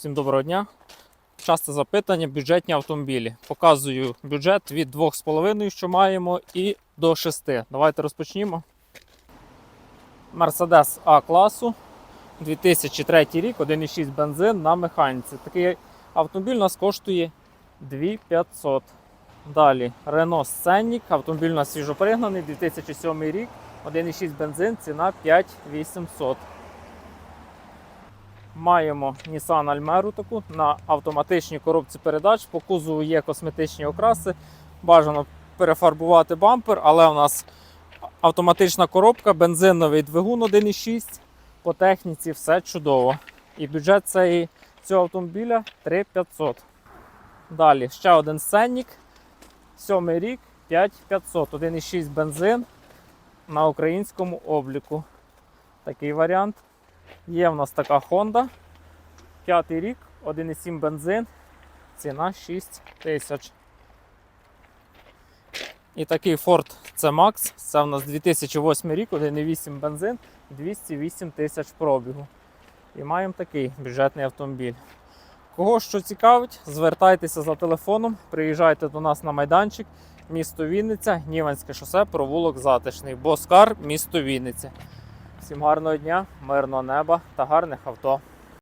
Всім доброго дня. Часте запитання бюджетні автомобілі. Показую бюджет від 2,5, що маємо, і до 6. Давайте розпочнімо. Mercedes А класу 2003 рік, 1,6 бензин на механіці. Такий автомобіль у нас коштує 2500. Далі Renault Scenic, автомобіль у нас свіжопригнаний, 2007 рік, 1,6 бензин, ціна 5800. Маємо Nissan Almera таку на автоматичній коробці передач. По кузову є косметичні окраси. Бажано перефарбувати бампер, але у нас автоматична коробка, бензиновий двигун 1,6. По техніці все чудово. І бюджет цієї, цього автомобіля 3500. Далі ще один Сеннік. Сьомий рік 5500. 1,6 бензин на українському обліку. Такий варіант. Є в нас така Honda. П'ятий рік, 1,7 бензин, ціна 6 тисяч. І такий Ford C-Max. Це в нас 2008 рік, 1,8 бензин, 208 тисяч пробігу. І маємо такий бюджетний автомобіль. Кого що цікавить, звертайтеся за телефоном, приїжджайте до нас на майданчик, місто Вінниця, Гніванське шосе, провулок Затишний, Боскар, місто Вінниця. Всім гарного дня, мирного неба та гарних авто.